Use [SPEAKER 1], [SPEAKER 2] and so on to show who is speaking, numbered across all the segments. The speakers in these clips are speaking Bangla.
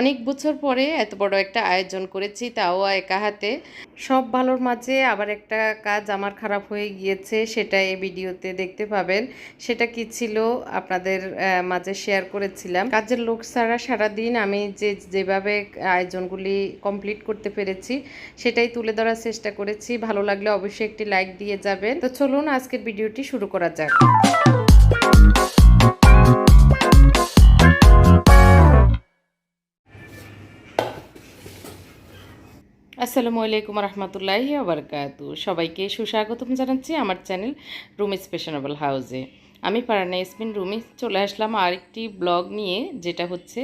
[SPEAKER 1] অনেক বছর পরে এত বড় একটা আয়োজন করেছি, তাও একা হাতে। সব ভালোর মাঝে আবার একটা কাজ আমার খারাপ হয়ে গিয়েছে, সেটা এই ভিডিওতে দেখতে পাবেন। সেটা কি ছিল আপনাদের মাঝে শেয়ার করেছিলাম। কাজের লোক ছাড়া সারাদিন আমি যে, যেভাবে আয়োজনগুলি কমপ্লিট করতে পেরেছি, সেটাই তুলে ধরার চেষ্টা করেছি। ভালো লাগলে অবশ্যই একটি লাইক দিয়ে যাবেন। তো চলুন আজকের ভিডিওটি শুরু করা যাক। আসসালামু আলাইকুম রহমতুল্লাহি আবরকাতু সবাইকে সুস্বাগতম জানাচ্ছি আমার চ্যানেল রুমি স্পেশনেবল হাউসে। আমি পারানা ইসমিন রুমি, চলে আসলাম আরেকটি ব্লগ নিয়ে, যেটা হচ্ছে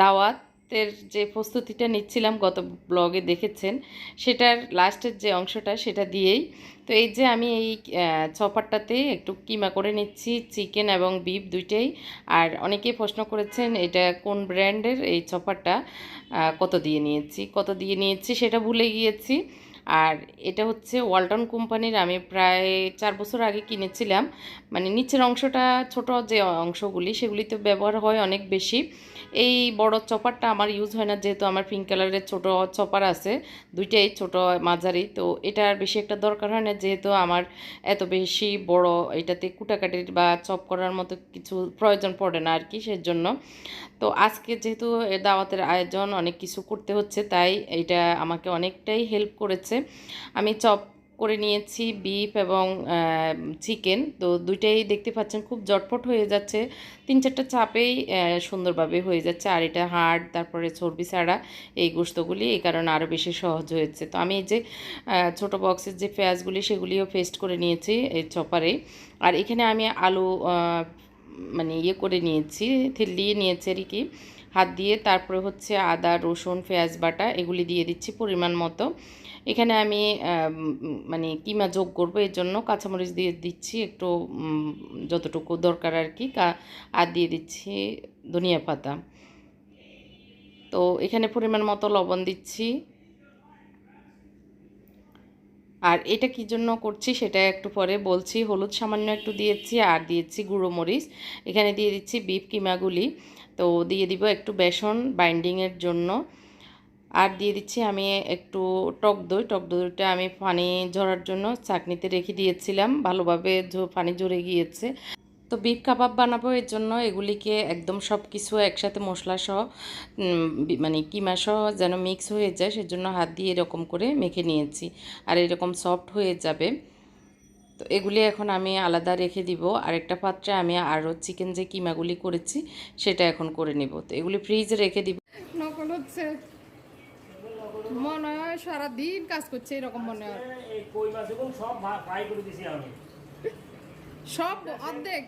[SPEAKER 1] দাওয়াতের যে প্রস্তুতিটা নিচ্ছিলাম, গত ব্লগে দেখেছেন, সেটার লাস্টের যে অংশটা, সেটা দিয়েই তো এই যে আমি এই চপারটাতে একটু কিমা করে নিচ্ছি, চিকেন এবং বিফ দুইটাই। আর অনেকেই প্রশ্ন করেছেন, এটা কোন ব্র্যান্ডের? এই চপারটা কত দিয়ে নিয়েছি? কত দিয়ে নিয়েছি সেটা ভুলে গিয়েছি। আর এটা হচ্ছে ওয়ালটন কোম্পানির, আমি প্রায় চার বছর আগে কিনেছিলাম। মানে নিচের অংশটা, ছোট যে অংশগুলি, সেগুলিতে ব্যবহার হয় অনেক বেশি। এই বড় চপারটা আমার ইউজ হয় না, যেহেতু আমার পিঙ্ক কালারের ছোট চপার আছে, দুইটাই ছোট, মাঝারি, তো এটা আর বেশি একটা দরকার হয় না, যেহেতু আমার এত বেশি বড় এটাতে কুটাকাটির বা চপ করার মতো কিছু প্রয়োজন পড়ে না আর কি সেজন্য। তো আজকে যেহেতু দাওয়াতের আয়োজন, অনেক কিছু করতে হচ্ছে, তাই এটা আমাকে অনেকটাই হেল্প করেছে। আমি চপ করে নিয়েছি বিফ এবং চিকেন তো দুইটাই দেখতে পাচ্ছেন খুব জটপট হয়ে যাচ্ছে। তিন চারটা চাপেই সুন্দরভাবে হয়ে যাচ্ছে। আর এটা হাড়, তারপরে চর্বি ছাড়া এই গোস্তগুলি এই কারণে আরও বেশি সহজ হয়েছে। তো আমি এই যে ছোট বক্সের যে পেঁয়াজগুলি সেগুলিও পেস্ট করে নিয়েছি এই চপারে। আর এখানে আমি আলু মানে ইয়ে করে নিয়েছি তেল দিয়ে নিয়েছি আর কি। হাত দিয়ে, তারপরে হচ্ছে আদা, রসুন, পেঁয়াজ, বাটা এগুলি দিয়ে দিচ্ছি পরিমাণ মতো। এখানে আমি মানে কিমা যোগ করব, এর জন্য কাঁচামরিচ দিয়ে দিচ্ছি একটু যতটুকু দরকার আর কি, আর দিয়ে দিচ্ছি ধনিয়া পাতা। তো এখানে পরিমাণ মতো লবণ দিচ্ছি। আর এটা কি জন্য করছি সেটা একটু পরে বলছি। হলুদ সামান্য একটু দিয়েছি, আর দিয়েছি গুঁড়ো মরিচ। এখানে দিয়ে দিচ্ছি বিফ কিমাগুলি। তো দিয়ে দিব একটু বেসন বাইন্ডিংয়ের জন্য। আর দিয়ে দিচ্ছি আমি একটু টক দই। টক দইটা আমি পানি ঝরার জন্য চাকনিতে রেখে দিয়েছিলাম। ভালোভাবে পানি ঝরে গিয়েছে। তো বিফ কাবাব বানাবো এর জন্য এগুলিকে একদম সব কিছু একসাথে মশলা সহ মানে কিমা সহ যেন মিক্স হয়ে যায়, সেজন্য হাত দিয়ে এরকম করে মেখে নিয়েছি। আর এরকম সফট হয়ে যাবে। তো এগুলি এখন আমি আলাদা রেখে দিব। আরেকটা পাত্রে আমি আরও চিকেন যে কিমাগুলি করেছি, সেটা এখন করে নেব। তো এগুলি ফ্রিজে রেখে দিব।
[SPEAKER 2] নকল হচ্ছে মনে হয় সারাদিন কাজ করছে এরকম মনে হয়
[SPEAKER 3] সব
[SPEAKER 2] অর্ধেক।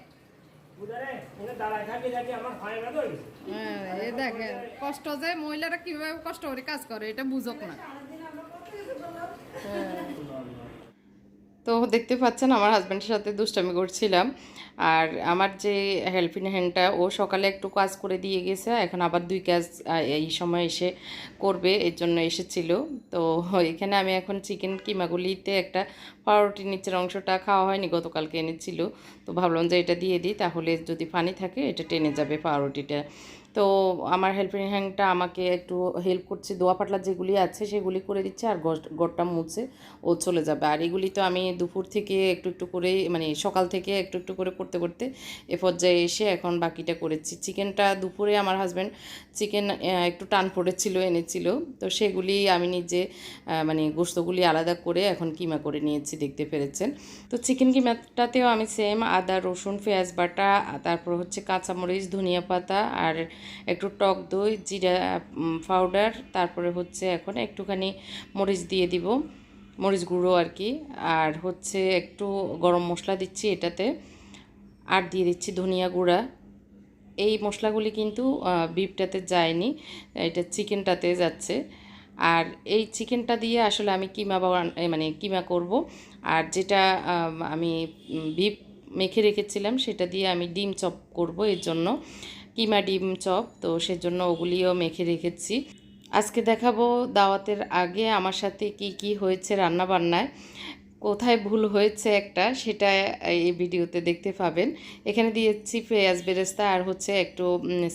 [SPEAKER 3] হয়ে
[SPEAKER 2] হ্যাঁ দেখেন, কষ্ট যে মহিলারা কীভাবে কষ্ট করে কাজ করে, এটা বুঝক না।
[SPEAKER 1] তো দেখতে পাচ্ছেন আমার হাজব্যান্ডের সাথে দুষ্টামি করছিলাম। আর আমার যে হেল্পিং হ্যান্ডটা ও সকালে একটু কাজ করে দিয়ে গেছে, এখন আবার দুই কাজ এই সময় এসে করবে, এর জন্য এসেছিল। তো এখানে আমি এখন চিকেন কিমাগুলিতে একটা পাউরুটি নিচের অংশটা খাওয়া হয়নি, গতকালকে এনেছিল। তো ভাবলাম যে এটা দিয়ে দিই, তাহলে যদি পানি থাকে, এটা টেনে যাবে পাউরুটিটা। তো আমার হেল্পিং হ্যান্ডটা আমাকে একটু হেল্প করছে, দোয়া পাটলা যেগুলি আছে সেগুলি করে দিচ্ছে আর গড়টা মুছে ও চলে যাবে। আর এগুলি তো আমি দুপুর থেকে একটু একটু করে মানে সকাল থেকে একটু একটু করে করতে করতে এ পর্যায়ে এসে এখন বাকিটা করেছি। চিকেনটা দুপুরে আমার হাজব্যান্ড চিকেন একটু টান পড়েছিল, এনেছিল। তো সেগুলি আমি নিজে মানে গোস্তগুলি আলাদা করে এখন কিমা করে নিয়েছি দেখতে পেরেছেন। তো চিকেন কিমাটাতেও আমি সেম আদা, রসুন, পেঁয়াজ বাটা তারপর হচ্ছে কাঁচামরিচ, ধনিয়া পাতা আর একটু টক দই, জিরা পাউডার তারপরে হচ্ছে এখন একটুখানি মরিচ দিয়ে দিব, মরিচ গুঁড়ো আর কি। আর হচ্ছে একটু গরম মশলা দিচ্ছি এটাতে, আর দিয়ে দিচ্ছি ধনিয়া গুঁড়া। এই মশলাগুলি কিন্তু বিফটাতে যায়নি, এটা চিকেনটাতে যাচ্ছে। আর এই চিকেনটা দিয়ে আসলে আমি কিমা এ মানে কিমা করব। আর যেটা, আমি বিফ মেখে রেখেছিলাম, সেটা দিয়ে আমি ডিম চপ করব এর জন্য। কিমা ডিম চপ, তো সেজন্য ওগুলিও মেখে রেখেছি। আজকে দেখাবো দাওয়াতের আগে আমার সাথে কি কি হয়েছে রান্না বান্নায় কোথায় ভুল হয়েছে একটা, সেটা এই ভিডিওতে দেখতে পাবেন। এখানে দিয়েছি পেঁয়াজ বেরেস্তা আর হচ্ছে একটু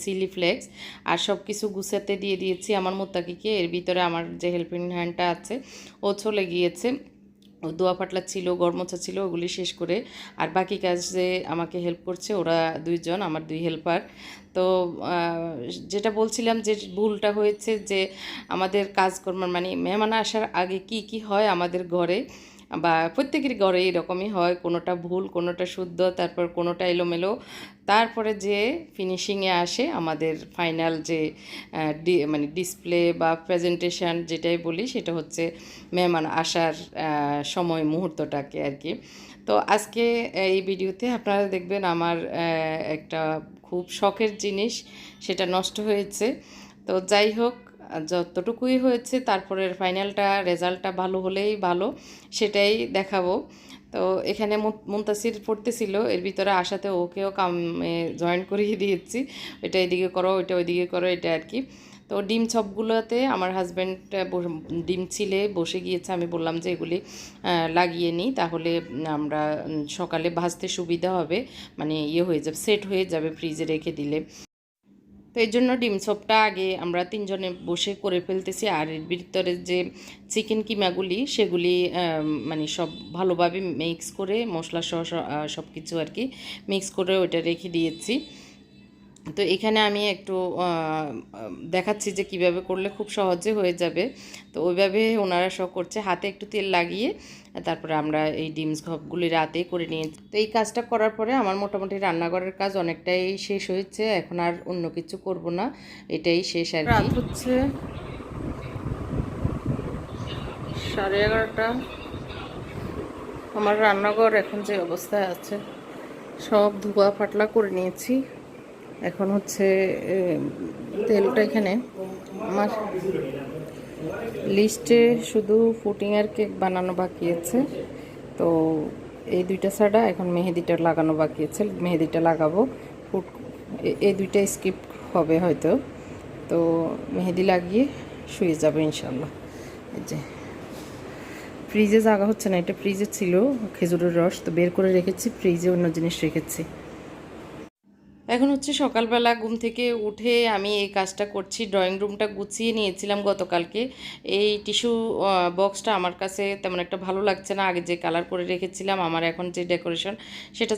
[SPEAKER 1] সিলি ফ্লেক্স, আর সব কিছু গুছাতে দিয়ে দিয়েছি আমার মোত্তাকিকে। এর ভিতরে আমার যে হেল্পিং হ্যান্ডটা আছে, ও চলে গিয়েছে। দোয়া পাটলা ছিল, গড়মোছা ছিল, ওগুলি শেষ করে আর বাকি কাজে আমাকে হেল্প করছে ওরা দুইজন, আমার দুই হেল্পার তো যেটা বলছিলাম যে ভুলটা হয়েছে যে আমাদের কাজকর্ম মানে মেহমান আসার আগে কি কি হয় আমাদের ঘরে বা প্রত্যেকের ঘরে এরকমই হয়, কোনোটা ভুল, কোনোটা শুদ্ধ, তারপর কোনোটা এলোমেলো। তারপরে যে ফিনিশিংয়ে আসে আমাদের ফাইনাল যে মানে ডিসপ্লে বা প্রেজেন্টেশন যেটাই বলি সেটা হচ্ছে মেহমান আসার সময় মুহূর্তটাকে আর কি। তো আজকে এই ভিডিওতে আপনারা দেখবেন আমার একটা খুব শখের জিনিস, সেটা নষ্ট হয়েছে। তো যাই হোক যতটুকুই হয়েছে, তারপরের ফাইনালটা, রেজাল্টটা ভালো হলেই ভালো, সেটাই দেখাবো। তো এখানে মুন- মুনতাসির পড়তেছিল, এর ভিতরে আসাতে ওকেও কামে জয়েন করিয়ে দিয়েছি। এটা এদিকে করো, ওইটা ওইদিকে করো, এটা আর কি। তো ডিম ছপগুলোতে আমার হাজব্যান্ড ডিম ছিলে, বসে গিয়েছে। আমি বললাম যে এগুলি লাগিয়ে নিই, তাহলে আমরা সকালে ভাজতে সুবিধা হবে। মানে ইয়ে হয়ে যাবে সেট হয়ে যাবে ফ্রিজে রেখে দিলে। তো এই জন্য ডিম চপটা আগে আমরা তিনজনে বসে করে ফেলতেছি। আর এর ভিতরে যে চিকেন কিমাগুলি, সেগুলি মানে সব ভালোভাবে মিক্স করে মশলা সহ সব কিছু আর কি মিক্স করে ওটা রেখে দিয়েছি। তো এখানে আমি একটু দেখাচ্ছি যে কীভাবে করলে খুব সহজে হয়ে যাবে। তো ওইভাবে ওনারা সব করছে। হাতে একটু তেল লাগিয়ে তারপরে আমরা এই ডিমস ঘপগুলি রাতে করে নিয়ে তো এই কাজটা করার পরে আমার মোটামুটি রান্নাঘরের কাজ অনেকটাই শেষ হয়েছে। এখন আর অন্য কিছু করব না। এটাই শেষ আর কি। হচ্ছে সাড়ে এগারোটা। আমার রান্নাঘর এখন যে অবস্থায় আছে, সব ধোয়া ফাটলা করে নিয়েছি। এখন হচ্ছে তেলটা এখানে আমার লিস্টে শুধু ফুটিংয়ের কেক বানানো বাকি আছে। তো এই দুইটা ছাড়া এখন মেহেদিটা লাগানো বাকি আছে। মেহেদিটা লাগাবো। ফুট এই দুইটা স্কিপ হবে হয়তো। তো মেহেদি লাগিয়ে শুয়ে যাবে ইনশাল্লাহ এই যে, ফ্রিজে জাগা হচ্ছে না, এটা ফ্রিজে ছিল, খেজুরের রস, তো বের করে রেখেছি, ফ্রিজে অন্য জিনিস রেখেছি। এখন হচ্ছে সকালবেলা ঘুম থেকে উঠে আমি এই কাজটা করছি। ড্রয়িং রুমটা গুছিয়ে নিয়েছিলাম গতকালকে। এই টিস্যু বক্সটা আমার কাছে তেমন একটা ভালো লাগছে না। আগে যে কালার করে রেখেছিলাম, আমার এখন যে ডেকোরেশন সেটা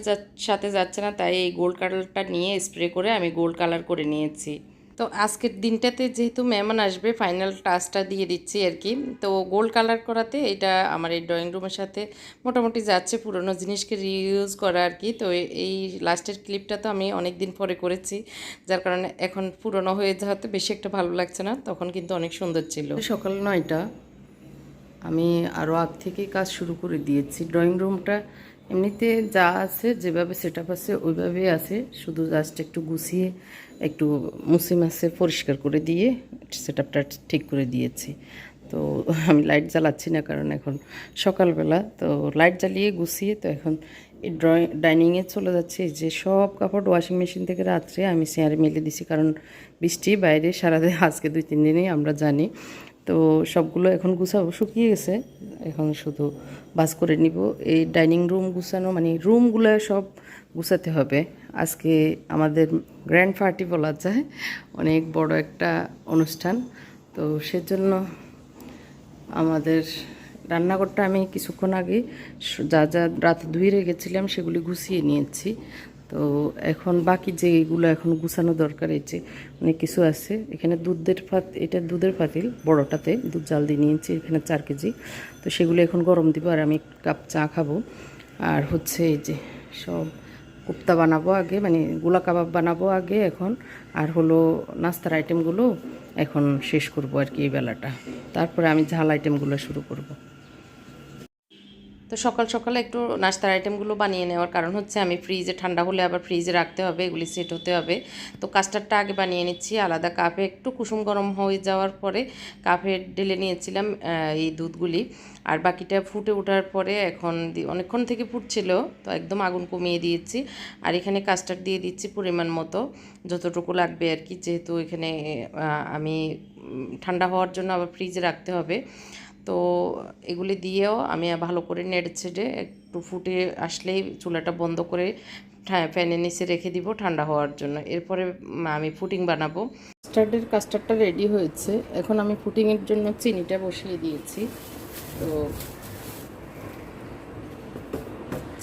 [SPEAKER 1] সাথে যাচ্ছে না। তাই এই গোল্ড কালারটা নিয়ে স্প্রে করে আমি গোল্ড কালার করে নিয়েছি। তো আজকের দিনটাতে যেহেতু মেহমান আসবে ফাইনাল টাচটা দিয়ে দিচ্ছি আর কি। তো গোল্ড কালার করাতে এটা আমার এই ড্রয়িং রুমের সাথে মোটামুটি যাচ্ছে পুরনো জিনিসকে রিউজ করা আর কি। তো এই লাস্টের ক্লিপটা তো আমি অনেক দিন পরে করেছি, যার কারণে এখন পুরনো হয়ে যাওয়াতে বেশি একটা ভালো লাগছে না, তখন কিন্তু অনেক সুন্দর ছিল। সকাল নয়টা আমি আরও আগ থেকেই কাজ শুরু করে দিয়েছি। ড্রয়িং রুমটা এমনিতে যা আছে, যেভাবে সেট আছে, ওইভাবেই আছে। শুধু জাস্ট একটু গুছিয়ে একটু মুসি মাসে পরিষ্কার করে দিয়ে সেট আপটা ঠিক করে দিয়েছি। তো আমি লাইট জ্বালাচ্ছি না কারণ এখন সকালবেলা, তো লাইট জ্বালিয়ে গুছিয়ে তো এখন এই ড্রয়িং ডাইনিংয়ে চলে যাচ্ছে। যে সব কাপড় ওয়াশিং মেশিন থেকে রাত্রে আমি চেয়ারে মেলে দিছি কারণ বৃষ্টি বাইরে সারাদিন আজকে দুই, তিন দিনই আমরা জানি। তো সবগুলো এখন গুছাবো শুকিয়ে গেছে। এখন শুধু বাস করে নিব। এই ডাইনিং রুম গুছানো মানে রুমগুলো সব গুছাতে হবে। আজকে আমাদের গ্র্যান্ড পার্টি বলা যায়, অনেক বড় একটা অনুষ্ঠান। তো সেজন্য আমাদের রান্নাঘরটা আমি কিছুক্ষণ আগে যা যা রাত ধুয়ে রেখেছিলাম সেগুলি গুছিয়ে নিয়েছি। তো এখন বাকি যেগুলো এখন গুছানো দরকার যে অনেক কিছু আছে। এখানে দুধের পাত, এটা দুধের পাতিল, বড়টাতে দুধ জাল দিয়ে নিয়েছি, এখানে চার কেজি। তো সেগুলো এখন গরম দিব আর আমি কাপ চা খাব। আর হচ্ছে এই যে সব কোপ্তা বানাবো আগে মানে গোলা কাবাব বানাবো আগে এখন। আর হলো নাস্তার আইটেমগুলো এখন শেষ করব আর কি এই বেলাটা। তারপরে আমি ঝাল আইটেমগুলো শুরু করব। তো সকাল সকালে একটু নাস্তার আইটেমগুলো বানিয়ে নেওয়ার কারণ হচ্ছে আমি ফ্রিজে ঠান্ডা হলে আবার ফ্রিজে রাখতে হবে, এগুলি সেট হতে হবে। তো কাস্টারটা আগে বানিয়ে নিচ্ছি, আলাদা কাপে একটু কুসুম গরম হয়ে যাওয়ার পরে কাপে ঢেলে নিয়েছিলাম এই দুধগুলি। আর বাকিটা ফুটে ওঠার পরে এখন অনেকক্ষণ থেকে ফুটছিল, তো একদম আগুন কমিয়ে দিয়েছি। আর এখানে কাস্টার্ড দিয়ে দিচ্ছি পরিমাণ মতো, যতটুকু লাগবে আর কি, যেহেতু এখানে আমি ঠান্ডা হওয়ার জন্য আবার ফ্রিজে রাখতে হবে। তো এগুলি দিয়েও আমি ভালো করে নেড়ে ছেড়ে একটু ফুটে আসলেই চুলাটা বন্ধ করে ফ্যানের নিচে রেখে দিব ঠান্ডা হওয়ার জন্য। এরপরে আমি ফুটিং বানাবো। কাস্টার্ডের কাস্টার্ডটা রেডি হয়েছে। এখন আমি ফুটিংয়ের জন্য চিনিটা বসিয়ে দিয়েছি। তো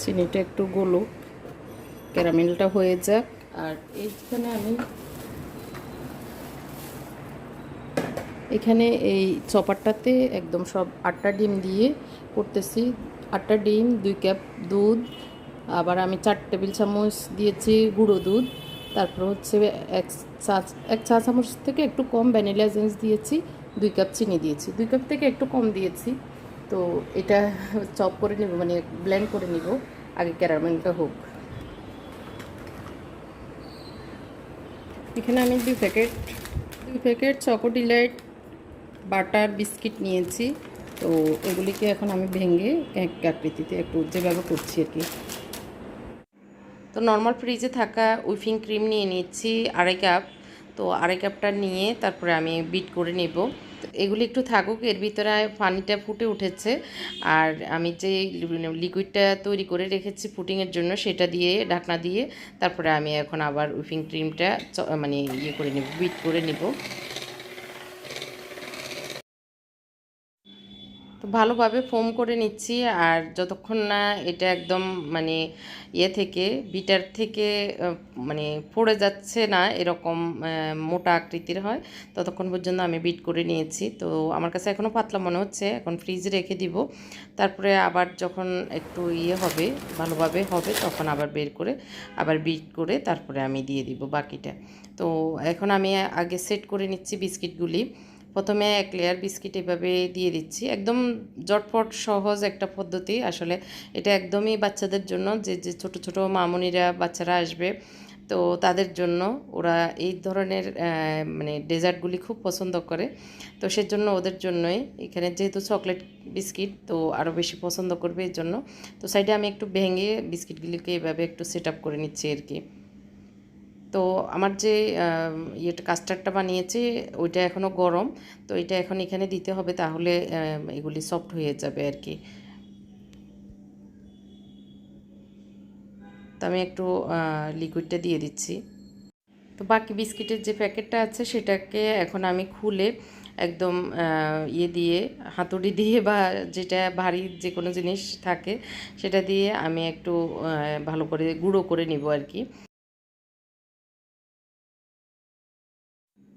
[SPEAKER 1] চিনিটা একটু গলো ক্যারামেলটা হয়ে যাক। আর এইখানে আমি এখানে এই চপারটাতে একদম সব আটটা ডিম দিয়ে করতেছি। আটটা ডিম, দুই কাপ দুধ, আবার আমি চার টেবিল চামচ দিয়েছি গুঁড়ো দুধ। তারপর হচ্ছে এক চা এক চা চামচ থেকে একটু কম ভ্যানিলা এসেন্স দিয়েছি, দুই কাপ চিনি দিয়েছি। দুই কাপ থেকে একটু কম দিয়েছি। তো এটা চপ করে নেব মানে ব্লেন্ড করে নিব, আগে ক্যারামেলটা হোক। এখানে আমি দুই প্যাকেট দুই packet Choco Delight butter biscuit নিয়েছি। তো এগুলিকে এখন আমি ভেঙে এক আকৃতিতে একটু যেভাবে করছি আর কি। তো নর্মাল ফ্রিজে থাকা উইফিং ক্রিম নিয়ে নিচ্ছি আড়াই কাপ তো আড়াই কাপটা নিয়ে তারপরে আমি বিট করে নেব। এগুলি একটু থাকুক, এর ভিতরে পানিটা ফুটে উঠেছে। আর আমি যে লিকুইডটা তৈরি করে রেখেছি ফুটিংয়ের জন্য সেটা দিয়ে, ঢাকনা দিয়ে, তারপরে আমি এখন আবার উইফিং ক্রিমটা মানে ইয়ে করে নেব বিট করে নেব। তো ভালোভাবে ফোম করে নিচ্ছি আর যতক্ষণ না এটা একদম মানে ইয়ে থেকে, বিটার থেকে মানে পড়ে যাচ্ছে না এরকম মোটা আকৃতির হয়, ততক্ষণ পর্যন্ত আমি বিট করে নিয়েছি। তো আমার কাছে এখনও পাতলা মনে হচ্ছে, এখন ফ্রিজে রেখে দিব। তারপরে আবার যখন একটু ইয়ে হবে, ভালোভাবে হবে, তখন আবার বের করে আবার বিট করে তারপরে আমি দিয়ে দিব বাকিটা। তো এখন আমি আগে সেট করে নিচ্ছি বিস্কিটগুলি। প্রথমে এক লেয়ার বিস্কিট এভাবে দিয়ে দিচ্ছি। একদম জটপট, সহজ একটা পদ্ধতি আসলে। এটা একদমই বাচ্চাদের জন্য যে যে ছোট ছোট মামুনিরা, বাচ্চারা আসবে, তো তাদের জন্য ওরা এই ধরনের মানে ডেজার্টগুলি খুব পছন্দ করে। তো সেজন্য ওদের জন্যই এখানে যেহেতু চকলেট বিস্কিট তো আরও বেশি পছন্দ করবে এর জন্য। তো সাইডে আমি একটু ভেঙে বিস্কিটগুলিকে এভাবে একটু সেট করে নিচ্ছি আর কি। তো আমার যে ইয়েটা কাস্টার্ডটা বানিয়েছি, ওইটা এখনও গরম, তো এটা এখন এখানে দিতে হবে তাহলে এগুলি সফট হয়ে যাবে আর কি তো আমি একটু লিকুইডটা দিয়ে দিচ্ছি। তো বাকি বিস্কিটের যে প্যাকেটটা আছে, সেটাকে এখন আমি খুলে একদম ইয়ে দিয়ে, হাতুড়ি দিয়ে বা যেটা ভারী যে কোনো জিনিস থাকে, সেটা দিয়ে আমি একটু ভালো করে গুঁড়ো করে নিব আর কি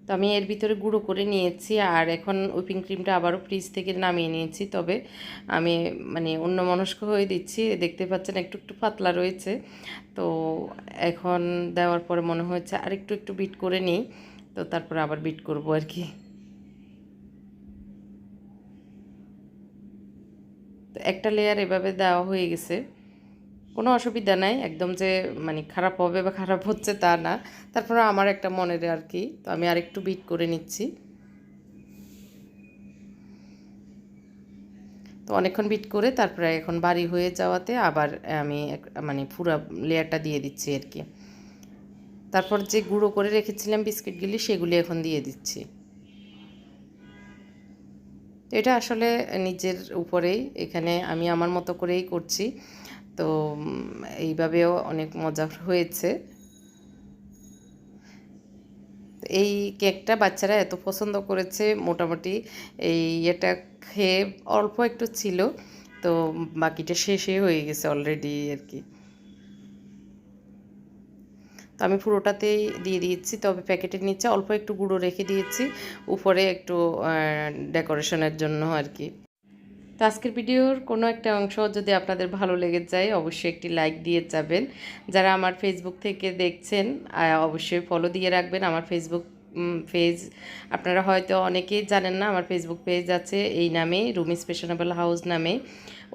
[SPEAKER 1] তো আমি এর ভিতরে গুঁড়ো করে নিয়েছি আর এখন হুইপিং ক্রিমটা আবারও ফ্রিজ থেকে নামিয়ে নিয়েছি। তবে আমি মানে অন্য মনস্ক হয়ে দিচ্ছি, দেখতে পাচ্ছেন একটু একটু পাতলা রয়েছে। তো এখন দেওয়ার পরে মনে হয়েছে আর একটু একটু বিট করে নিই, তো তারপরে আবার বিট করব আর কি। তো একটা লেয়ার এভাবে দেওয়া হয়ে গেছে। কোনো অসুবিধা নাই, একদম যে মানে খারাপ হবে বা খারাপ হচ্ছে তা না। তারপরে আমার একটা মনের আর কি, তো আমি আরেকটু বিট করে নিচ্ছি। তো অনেকক্ষণ বিট করে তারপরে এখন বাড়ি হয়ে যাওয়াতে আবার আমি মানে পুরো লেয়ারটা দিয়ে দিচ্ছি আর কি। তারপর যে গুঁড়ো করে রেখেছিলাম বিস্কিটগুলি সেগুলি এখন দিয়ে দিচ্ছি। এটা আসলে নিজের উপরেই, এখানে আমি আমার মতো করেই করছি। তো এইভাবেও অনেক মজা হয়েছে। এই কেকটা বাচ্চারা এত পছন্দ করেছে, মোটামুটি এই এটা খেয়ে অল্প একটু ছিল, তো বাকিটা শেষে হয়ে গেছে অলরেডি আর কি। তো আমি পুরোটাতেই দিয়ে দিয়েছি, তবে প্যাকেটের নিচে অল্প একটু গুঁড়ো রেখে দিয়েছি, উপরে একটু ডেকোরেশনের জন্য আর কি। তো আজকের ভিডিওর কোনো একটা অংশ যদি আপনাদের ভালো লেগে যায়, অবশ্যই একটি লাইক দিয়ে যাবেন। যারা আমার ফেসবুক থেকে দেখছেন অবশ্যই ফলো দিয়ে রাখবেন। আমার ফেসবুক পেজ আপনারা হয়তো অনেকেই জানেন না, আমার ফেসবুক পেজ আছে এই নামে রুমিস ফ্যাশনেবল হাউস নামে।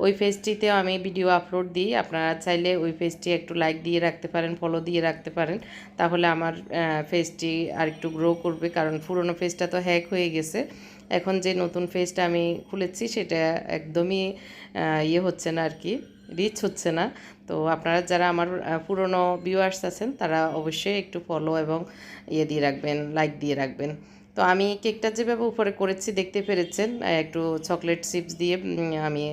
[SPEAKER 1] ওই পেজটিতেও আমি ভিডিও আপলোড দিই। আপনারা চাইলে ওই পেজটি একটু লাইক দিয়ে রাখতে পারেন ফলো দিয়ে রাখতে পারেন। তাহলে আমার পেজটি আর একটু গ্রো করবে, কারণ পুরনো পেজটা তো হ্যাক হয়ে গেছে। এখন যে নতুন পেজটা আমি খুলেছি, সেটা একদমই ইয়ে হচ্ছে না আর কি রিচ হচ্ছে না। তো আপনারা যারা আমার পুরনো ভিউয়ার্স আছেন, তারা অবশ্যই একটু ফলো এবং ইয়ে দিয়ে রাখবেন লাইক দিয়ে রাখবেন। তো আমি কেকটা যেভাবে উপরে করেছি, দেখতে পেরেছেন একটু চকলেট চিপস দিয়ে আমি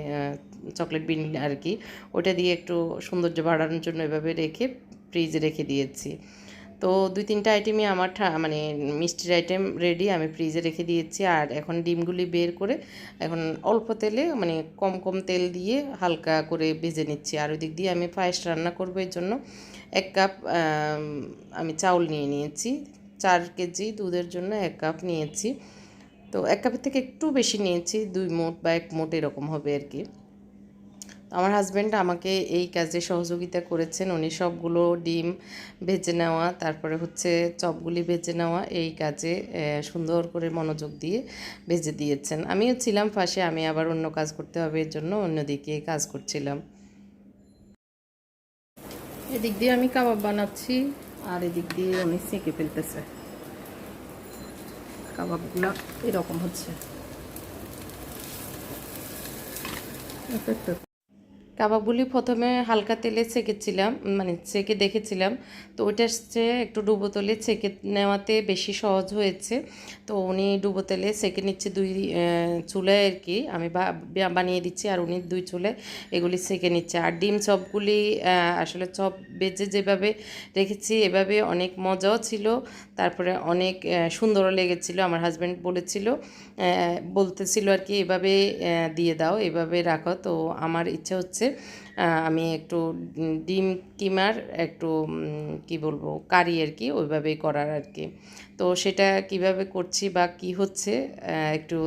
[SPEAKER 1] চকলেট বিন আর কি, ওটা দিয়ে একটু সৌন্দর্য বাড়ানোর জন্য এভাবে রেখে ফ্রিজে রেখে দিয়েছি। তো দুই তিনটা আইটেমই আমার মানে মিষ্টির আইটেম রেডি আমি ফ্রিজে রেখে দিয়েছি। আর এখন ডিমগুলি বের করে এখন অল্প তেলে মানে কম কম তেল দিয়ে হালকা করে ভেজে নিচ্ছি। আর ওই দিক দিয়ে আমি পায়েস রান্না করব এর জন্য। এক কাপ আমি চাউল নিয়ে নিয়েছি। চার কেজি দুধের জন্য এক কাপ নিয়েছি। তো এক কাপের থেকে একটু বেশি নিয়েছি, দুই মোট বা এক মোট এরকম হবে আর কি। আমার হাজব্যান্ড আমাকে এই কাজে সহযোগিতা করেছেন। উনি সবগুলো ডিম ভেজে নেওয়া, তারপরে হচ্ছে চপগুলি ভেজে নেওয়া, এই কাজে সুন্দর করে মনোযোগ দিয়ে ভেজে দিয়েছেন। আমিও ছিলাম পাশে, আমি আবার অন্য কাজ করতে হবে, এর জন্য অন্যদিকে কাজ করছিলাম।
[SPEAKER 2] এদিক দিয়ে আমি কাবাব বানাচ্ছি, আর এদিক দিয়ে উনি সেঁকে ফেলতেছে। কাবাবগুলো এরকম হচ্ছে।
[SPEAKER 1] কাবাবগুলি প্রথমে হালকা তেলে ছেঁকেছিলাম মানে ছেঁকে দেখেছিলাম। তো ওইটা হচ্ছে একটু ডুবো তেলে ছেঁকে নেওয়াতে বেশি সহজ হয়েছে। তো উনি ডুবো তেলে ছেঁকে নিচ্ছে দুই চুলায় আর কি। আমি বানিয়ে দিচ্ছি আর উনি দুই চুলে এগুলি ছেঁকে নিচ্ছে। আর ডিম চপগুলি আসলে চপ বেজে যেভাবে রেখেছি, এভাবে অনেক মজাও ছিল। তারপরে অনেক সুন্দরও লেগেছিল। আমার হাজব্যান্ড বলেছিল বলতেছিল আর কি, এভাবে দিয়ে দাও, এভাবে রাখো। তো আমার ইচ্ছে হচ্ছে আমি একটু ডিম কিমার একটু কি বলব, কারি আর কি, ওইভাবেই করার আর কি। তো সেটা কীভাবে করছি বা কি হচ্ছে একটু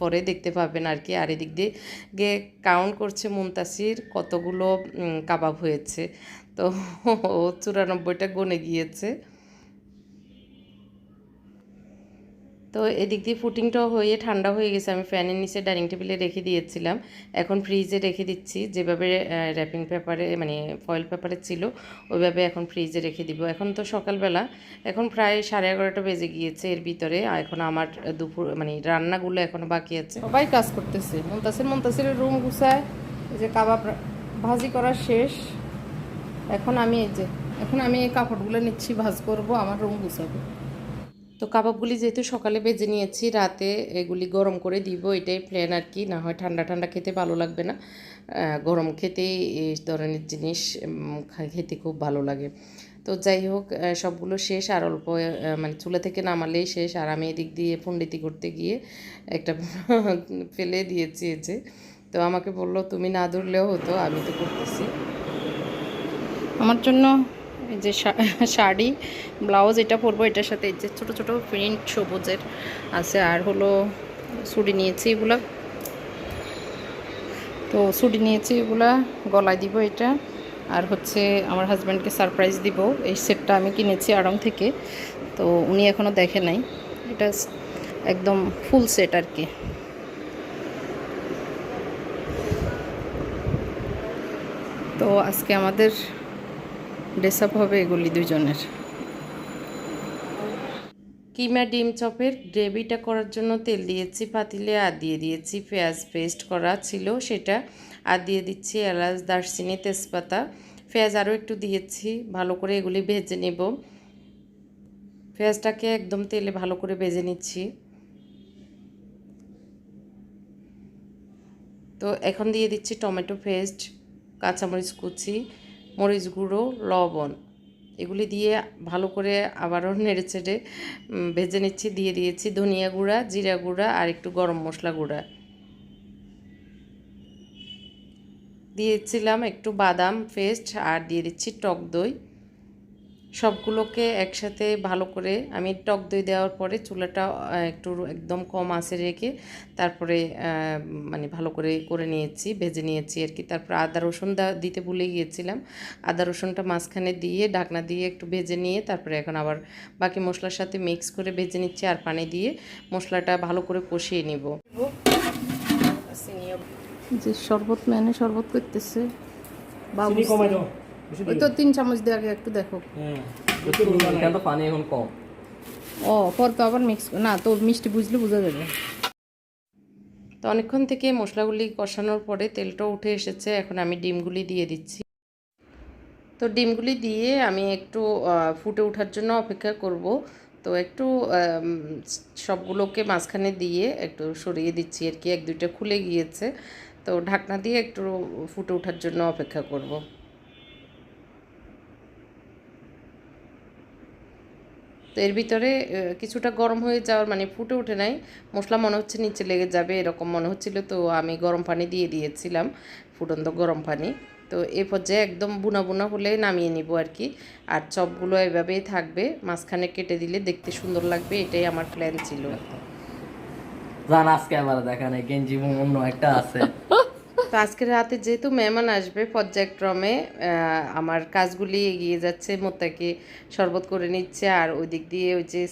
[SPEAKER 1] পরে দেখতে পাবেন আর কি। আর এদিক দিয়ে গিয়ে কাউন্ট করছে মুমতাসির কতগুলো কাবাব হয়েছে। তো চুরানব্বইটা গনে গিয়েছে। তো এদিক দিয়ে ফুটিংটাও হয়ে ঠান্ডা হয়ে গেছে। আমি ফ্যানের নিচে ডাইনিং টেবিলে রেখে দিয়েছিলাম। এখন ফ্রিজে রেখে দিচ্ছি। যেভাবে র্যাপিং পেপারে মানে ফয়েল পেপারে ছিল, ওইভাবে এখন ফ্রিজে রেখে দিব। এখন তো সকালবেলা। এখন প্রায় সাড়ে এগারোটা বেজে গিয়েছে এর ভিতরে। এখন আমার দুপুর মানে রান্নাগুলো এখনও বাকি আছে।
[SPEAKER 2] সবাই কাজ করতেছে। মন্তাসির মন্তাসিরের রুম গুছায় যে কাবাব ভাজি করা শেষ। এখন আমি এই যে, এখন আমি এই কাপড়গুলো নিচ্ছি, ভাজ করব, আমার রুম গুছাবো।
[SPEAKER 1] তো কাবাবগুলি যেহেতু সকালে বেজে নিয়েছি, রাতে এগুলি গরম করে দিব, এটাই প্ল্যান আর কি। না হয় ঠান্ডা ঠান্ডা খেতে ভালো লাগবে না। গরম খেতেই এই ধরনের জিনিস খেতে খুব ভালো লাগে। তো যাই হোক সবগুলো শেষ আর অল্প মানে চুলা থেকে নামালেই শেষ। আর আমি এদিক দিয়ে পণ্ডিতি করতে গিয়ে একটা ফেলে দিয়েছি যে। তো আমাকে বলল, তুমি না ধরলেও হতো, আমি তো করতেছি।
[SPEAKER 2] আমার জন্য এই যে শাড়ি, ব্লাউজ এটা পরবো, এটার সাথে এই যে ছোটো ছোটো প্রিন্ট সবুজের আছে, আর হলো চুড়ি নিয়েছি এগুলা। তো চুড়ি নিয়েছি এগুলা, গলায় দিব এটা, আর হচ্ছে আমার হাজব্যান্ডকে সারপ্রাইজ দিব, এই সেটটা আমি কিনেছি আড়ং থেকে, তো উনি এখনও দেখে নাই। এটা একদম ফুল সেট আর কি। তো আজকে আমাদের ড্রেস আপ হবে এগুলি দুজনের।
[SPEAKER 1] কিমা ডিম চপের গ্রেভিটা করার জন্য তেল দিয়েছি, পাতিলে আর দিয়ে দিয়েছি পেঁয়াজ পেস্ট করা ছিল সেটা। আর দিয়ে দিচ্ছি এলাচ, দারচিনি, তেজপাতা। পেঁয়াজ আরও একটু দিয়েছি, ভালো করে এগুলি ভেজে নেব। পেঁয়াজটাকে একদম তেলে ভালো করে ভেজে নিচ্ছি। তো এখন দিয়ে দিচ্ছি টমেটো পেস্ট, কাঁচামরিচ কুচি মরিচ গুঁড়ো, লবণ, এগুলি দিয়ে ভালো করে আবারও নেড়ে চেড়ে ভেজে নিচ্ছি, দিয়ে দিয়েছি ধনিয়া গুঁড়া, জিরা গুঁড়া আর একটু গরম মশলা গুঁড়া। দিয়েছিলাম একটু বাদাম পেস্ট আর দিয়ে দিচ্ছি টক দই। সবগুলোকে একসাথে ভালো করে আমি টক দই দেওয়ার পরে চুলাটা একটু একদম কম আঁচে রেখে তারপরে মানে ভালো করে করে নিয়েছি ভেজে নিয়েছি আর কি। তারপর আদা রসুন দিতে ভুলে গিয়েছিলাম। আদা রসুনটা মাঝখানে দিয়ে ঢাকনা দিয়ে একটু ভেজে নিয়ে তারপরে এখন আবার বাকি মশলার সাথে মিক্স করে ভেজে নিচ্ছি আর পানি দিয়ে মশলাটা ভালো করে কষিয়ে নিব।
[SPEAKER 2] যে শরবত মেনে শরবত করতেছে। বাবু ওই তো তিন চামচ দিয়ে আগে একটু দেখো।
[SPEAKER 3] হ্যাঁ
[SPEAKER 4] এখানে তো পানি এখন কম।
[SPEAKER 2] ও পর তো আবার মিক্স না তোর মিষ্টি বুঝলে বোঝা যাবে।
[SPEAKER 1] তো অনেকক্ষণ থেকে মশলাগুলি কষানোর পরে তেলটা উঠে এসেছে এখন আমি ডিমগুলি দিয়ে দিচ্ছি। তো ডিমগুলি দিয়ে আমি একটু ফুটে ওঠার জন্য অপেক্ষা করব। তো একটু সবগুলোকে মাঝখানে দিয়ে একটু সরিয়ে দিচ্ছি আর কি এক দুইটা খুলে গিয়েছে। তো ঢাকনা দিয়ে একটু ফুটে ওঠার জন্য অপেক্ষা করব। তো এর ভিতরে কিছুটা গরম হয়ে যাওয়ার মানে ফুটে ওঠে নাই। মশলা মনে হচ্ছে নিচে লেগে যাবে এরকম মনে হচ্ছিল। তো আমি গরম পানি দিয়ে দিয়েছিলাম ফুটন্ত গরম পানি। তো এ পর্যায়ে একদম বুনা বুনা হলে নামিয়ে নিব আর কি। আর চপগুলো এভাবেই থাকবে মাঝখানে কেটে দিলে দেখতে সুন্দর লাগবে এটাই আমার প্ল্যান ছিল।
[SPEAKER 4] জান আজকে আবার দেখা নাই। গেঞ্জি অন্য একটা আছে।
[SPEAKER 1] তো আজকে রাতে যেহেতু মেহমান আসবে পর্যায়ক্রমে আমার কাজগুলি এগিয়ে যাচ্ছে, মোত্তাকে শরবত করে নিচ্ছে, আর ওই দিক দিয়ে ওই যে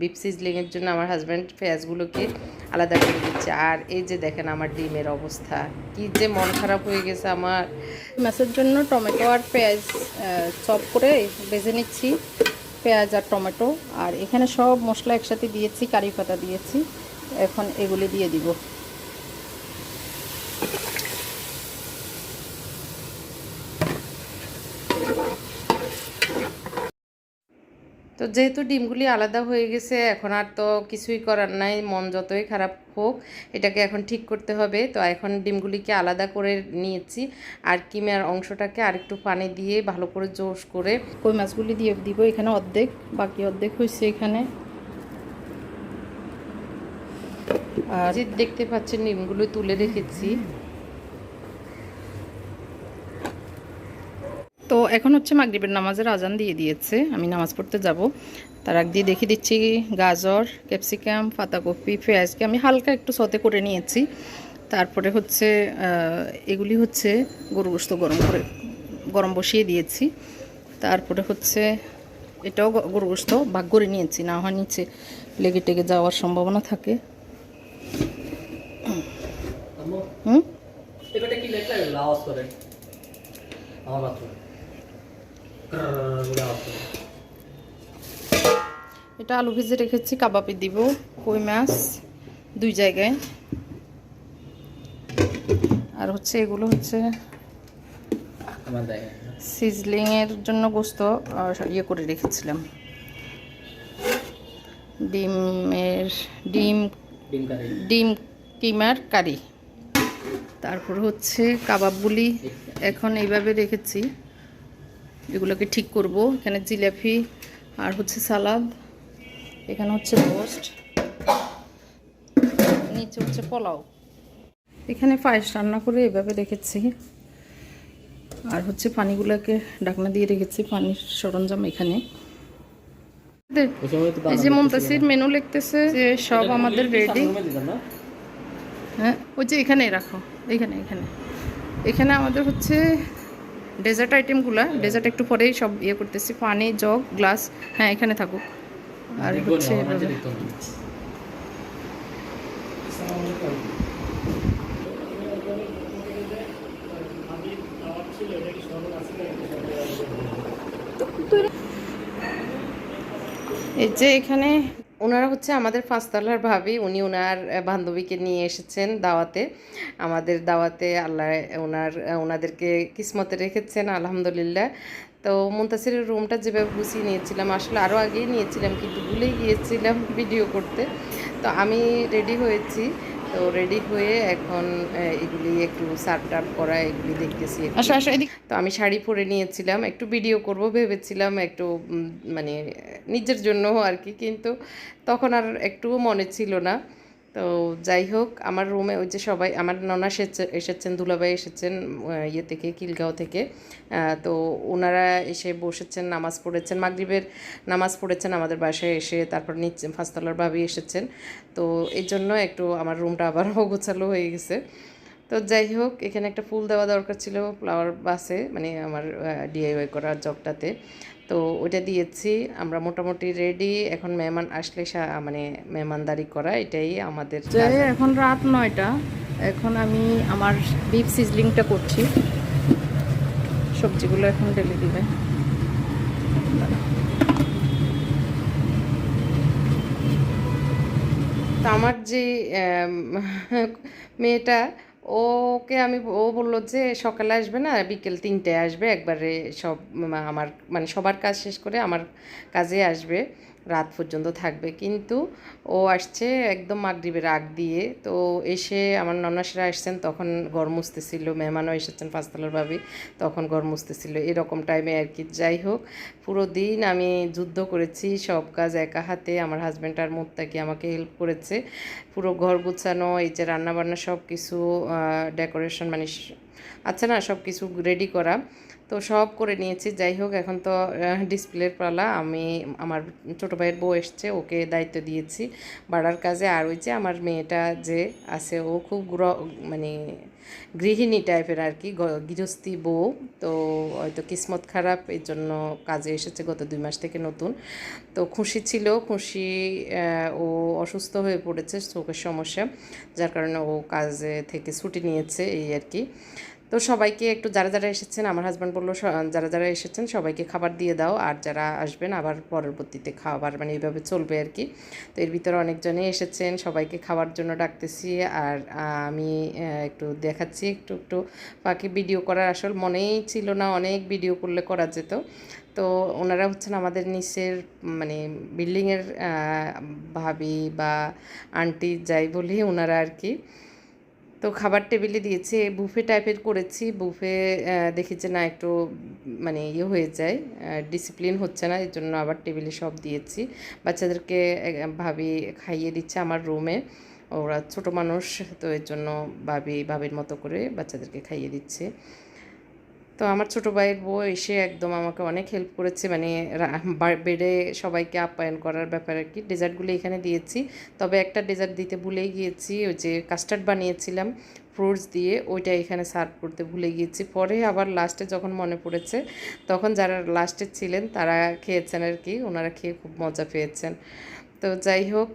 [SPEAKER 1] বিপ সিজলিংয়ের জন্য আমার হাজব্যান্ড পেঁয়াজগুলোকে আলাদা করে দিচ্ছে। আর এই যে দেখেন আমার ডিমের অবস্থা, কি যে মন খারাপ হয়ে গেছে আমার।
[SPEAKER 2] মাছের জন্য টমেটো আর পেঁয়াজ চপ করে বেজে নিচ্ছি, পেঁয়াজ আর টমেটো। আর এখানে সব মশলা একসাথে দিয়েছি, কারি পাতা দিয়েছি, এখন এগুলি দিয়ে দিব।
[SPEAKER 1] তো যেহেতু ডিমগুলি আলাদা হয়ে গেছে, এখন আর তো কিছুই করার নাই, মন যতই খারাপ হোক, এটাকে এখন ঠিক করতে হবে। তো এখন ডিমগুলিকে আলাদা করে নিয়েছি, আর কিমের অংশটাকে আরেকটু পানি দিয়ে ভালো করে জোশ করে
[SPEAKER 2] কই মাছগুলি দিয়ে দিব, এখানে অর্ধেক, বাকি অর্ধেক হয়েছে এখানে। আর
[SPEAKER 1] দেখতে পাচ্ছেন, ডিমগুলো তুলে রেখেছি।
[SPEAKER 2] তো এখন হচ্ছে মাগরিবের নামাজের আজান দিয়ে দিয়েছে। আমি নামাজ পড়তে যাব। তার আগ দিয়ে দেখিয়ে দিচ্ছি গাজর, ক্যাপসিকাম, পাতাকপি, পেঁয়াজকে আমি হালকা একটু সতে করে নিয়েছি। তারপরে হচ্ছে এগুলি হচ্ছে গরু গোস্ত গরম করে, গরম বসিয়ে দিয়েছি। তারপরে হচ্ছে এটাও গরু গোস্ত ভাগ করে নিয়েছি। না হয় নিচে লেগে টেগে যাওয়ার সম্ভাবনা থাকে। হুম?
[SPEAKER 4] এটা
[SPEAKER 2] আলু ভেজে রেখেছি কাবাবে দিব কই মাছ দুই জায়গায়। আর হচ্ছে এগুলো হচ্ছে সিজলিংয়ের জন্য গোস্ত ইয়ে করে রেখেছিলাম। ডিমের ডিম
[SPEAKER 4] ডিম
[SPEAKER 2] ডিম কিমার কারি। তারপর হচ্ছে কাবাবগুলি এখন এইভাবে রেখেছি। এগুলোকে ঠিক করব। এখানে জিলাপি আর হচ্ছে সালাদ। এখানে হচ্ছে রোস্ট। নিচে হচ্ছে পোলাও। এখানে পায়েস রান্না করে এভাবে রেখেছি। আর হচ্ছে পানিগুলোকে ডাকনা দিয়ে রেখেছি পানির সরঞ্জাম এখানে। এই যে মুমতাসির মেনু লিখতেছে যে সব আমাদের রেডি হ্যাঁ ওই যে এখানে রাখো। এখানে এখানে। এখানে আমাদের হচ্ছে ডেজার্ট আইটেমগুলো ডেজার্ট একটু পরেই সব ইয়ে করতেছি। পানি জগ গ্লাস হ্যাঁ এখানে থাকুক। আর হচ্ছে এই যে এখানে
[SPEAKER 1] ওনারা হচ্ছে আমাদের পাঁচতলার ভাবি, উনি ওনার বান্ধবীকে নিয়ে এসেছেন দাওয়াতে। আমাদের দাওয়াতে আল্লাহ, ওনার ওনাদেরকে কিসমতে রেখেছেন, আলহামদুলিল্লাহ। তো মুন্তাসিরের রুমটা যেভাবে গুছিয়ে নিয়েছিলাম, আসলে আরও আগেই নিয়েছিলাম, কিন্তু ভুলেই গিয়েছিলাম ভিডিও করতে। তো আমি রেডি হয়েছি। তো রেডি হয়ে এখন এগুলি একটু সার্ভ টার্ভ করা এগুলি দেখতেছি তো আমি শাড়ি পরে নিয়েছিলাম একটু ভিডিও করব ভেবেছিলাম একটু মানে নিজের জন্য আর কি কিন্তু তখন আর একটুও মনে ছিল না। তো যাই হোক, আমার রুমে ওই যে সবাই, আমার ননা এসেছেন, দুলাভাই এসেছেন ইয়ে থেকে, কিলগাঁও থেকে। তো ওনারা এসে বসেছেন, নামাজ পড়েছেন। মাগরিবের নামাজ পড়েছেন আমাদের বাসায় এসে, তারপর নিচে, ফাঁসতলার ভাবি এসেছেন। তো এই জন্য একটু আমার রুমটা আবার গোছালো হয়ে গেছে। তো যাই হোক, এখানে একটা ফুল দেওয়া দরকার ছিল, ফ্লাওয়ার বাসে মানে আমার ডিআইওয়াই করার জবটাতে তো ওটা দিয়েছি আমরা মোটামুটি রেডি এখন মেহমান আসলে মানে মেহমানদারি করা এটাই আমাদের
[SPEAKER 2] এখন রাত নয়টা এখন আমি আমার বিফ সিজলিংটা করছি। সবজিগুলো এখন ঢেলে দিবে।
[SPEAKER 1] তো আমার যে মেয়েটা ওকে আমি ও বলল যে সকালে আসবে না, বিকেল তিনটায় আসবে, একবারে সব, আমার মানে সবার কাজ শেষ করে আমার কাজে আসবে। রাত পর্যন্ত থাকবে। কিন্তু ও আসছে একদম মাগরিবের আগ দিয়ে। তো এসে আমার ননাসরা আসছেন, তখন ঘর মুছতেছিল। মেহমানও এসেছেন পাঁচতলার ভাবি তখন ঘর মুছতেছিল। এরকম টাইমে আর কি। যাই হোক, পুরো দিন আমি যুদ্ধ করেছি, সব কাজ একা হাতে। আমার হাজব্যান্ড আর মুত্তাকি আমাকে হেল্প করেছে। পুরো ঘর গুছানো, এই যে রান্নাবান্না সব কিছু ডেকোরেশন মানে আচ্ছা না? সব কিছু রেডি করা। তো সব করে নিয়েছি। যাই হোক, এখন তো ডিসপ্লের পালা। আমি আমার ছোটো ভাইয়ের বউ এসছে, ওকে দায়িত্ব দিয়েছি। বাড়ার কাজে আর ওই যে আমার মেয়েটা যে আছে, ও খুব গ্র- মানে গৃহিণী টাইপের আর কি গৃহস্থী বউ। তো হয়তো কিসমত খারাপ, এর জন্য কাজে এসেছে গত দুই মাস থেকে নতুন। তো খুশি ছিল, খুশি ও অসুস্থ হয়ে পড়েছে, চোখের সমস্যা, যার কারণে ও কাজে থেকে ছুটি নিয়েছে, এই আর কি। তো সবাইকে একটু যারা যারা এসেছেন, আমার হাজব্যান্ড বলল যারা যারা এসেছেন সবাইকে খাবার দিয়ে দাও, আর যারা আসবেন আবার পরবর্তীতে খাবার মানে এইভাবে চলবে আর কি। তো এর ভিতরে অনেকজনই এসেছেন, সবাইকে খাওয়ার জন্য ডাকতেছি, আর আমি একটু দেখাচ্ছি, একটু একটু বাকি ভিডিও করার আসল মনেই ছিল না, অনেক ভিডিও করলে করা যেত। তো ওনারা হচ্ছেন আমাদের নিচের মানে বিল্ডিংয়ের ভাবি বা আন্টি যাই বলি ওনারা আর কি। তো খাবার টেবিলে দিয়েছে, বুফে টাইপের করেছি, বুফে দেখেছে না একটু মানে ইয়ে হয়ে যায় ডিসিপ্লিন হচ্ছে না এর জন্য আবার টেবিলে সব দিয়েছি। বাচ্চাদেরকে ভাবি খাইয়ে দিচ্ছে আমার রুমে ওরা ছোট মানুষ, তো এর জন্য ভাবি, ভাবির মতো করে বাচ্চাদেরকে খাইয়ে দিচ্ছে। তো আমার ছোটো ভাইয়ের বউ এসে একদম আমাকে অনেক হেল্প করেছে মানে বেডে সবাইকে আপ্যায়ন করার ব্যাপারে আর কি। ডেজার্টগুলো এখানে দিয়েছি। তবে একটা ডেজার্ট দিতে ভুলেই গিয়েছি, ওই যে কাস্টার্ড বানিয়েছিলাম ফ্রুটস দিয়ে, ওইটা এখানে সার্ভ করতে ভুলে গিয়েছি। পরে আবার লাস্টে যখন মনে পড়েছে, তখন যারা লাস্টে ছিলেন তারা খেয়েছেন আর কি, ওনারা খেয়ে খুব মজা পেয়েছেন। তো যাই হোক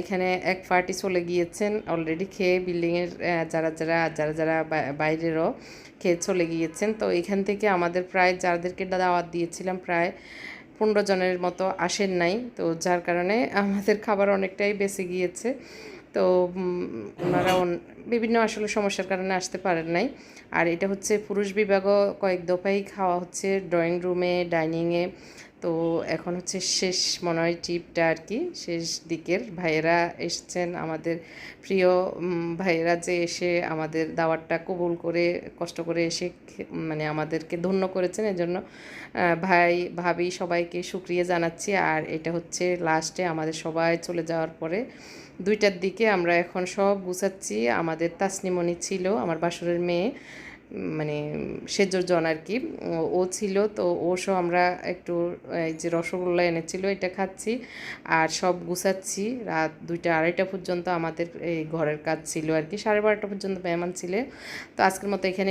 [SPEAKER 1] এখানে এক পার্টি চলে গিয়েছেন অলরেডি খেয়ে বিল্ডিংয়ের যারা যারা যারা যারা বাইরেরও। খেয়ে চলে গিয়েছেন। তো এখান থেকে আমাদের প্রায় যাদেরকে দাওয়াত দিয়েছিলাম প্রায় পনেরো জনের মতো আসেন নাই। তো যার কারণে আমাদের খাবার অনেকটাই বেঁচে গিয়েছে। তো ওনারা বিভিন্ন আসলে সমস্যার কারণে আসতে পারেন নাই। আর এটা হচ্ছে পুরুষ বিভাগও কয়েক দফাই খাওয়া হচ্ছে ড্রয়িং রুমে, ডাইনিংয়ে। তো এখন হচ্ছে শেষ মনে হয় ট্রিপটা আর কি, শেষ দিকের ভাইয়েরা এসছেন আমাদের প্রিয় ভাইয়েরা যে এসে আমাদের দাওয়াতটা কবুল করে, কষ্ট করে এসে মানে আমাদেরকে ধন্য করেছেন, এজন্য ভাই, ভাবি সবাইকে সুক্রিয়া জানাচ্ছি। আর এটা হচ্ছে লাস্টে আমাদের সবাই চলে যাওয়ার পরে দুইটার দিকে আমরা এখন সব গুছাচ্ছি। আমাদের তাসনিমণি ছিল, আমার বাসুরের মেয়ে। মানে সেজজন আর কি ও- ছিল, তো ও সব আমরা একটু, এই যে রসগোল্লা এনেছিল, এটা খাচ্ছি। আর সব গুছাচ্ছি। রাত দুইটা, আড়াইটা পর্যন্ত আমাদের এই ঘরের কাজ ছিল আর কি সাড়ে বারোটা পর্যন্ত মেহমান ছিল। তো আজকের মতো এখানে